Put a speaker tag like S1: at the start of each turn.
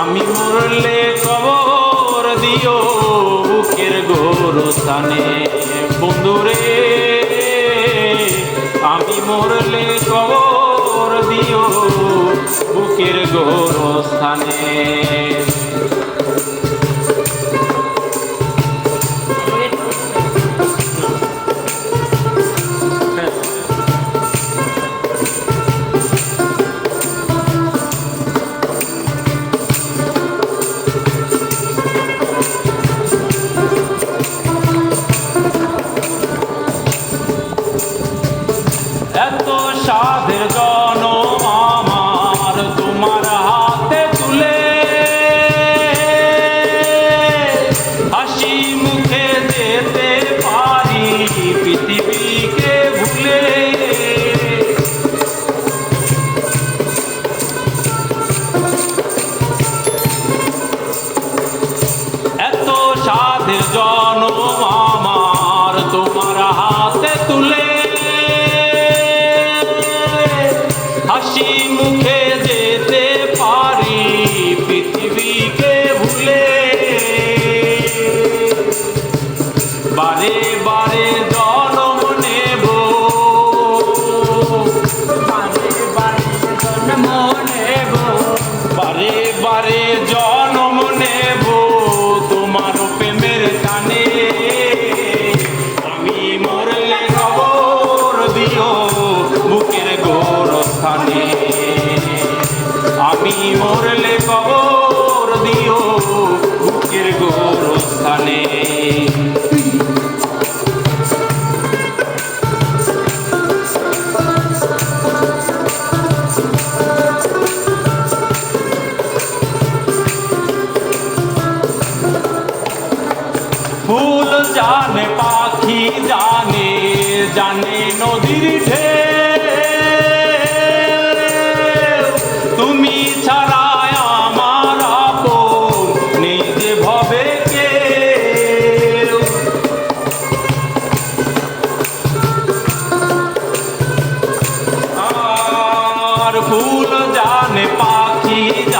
S1: আমি মরলে কবর দিও বুকের গোর স্থানে বন্ধুরে আমি মরলে কবর দিও বুকের গোরস্থানে। এত সাধের জনম আমার তোমার হাতে তুলে। হাসি মুখে যেতে পারি, পৃথিবীকে ভুলে। এত সাধের জনম আমি মরলে খবর দিও বুকের গোরস্থানে। ফুল জানে পাখি জানে জানে নদীর ঢেউ। ফুল জানে পাখি জানে জানে নদীর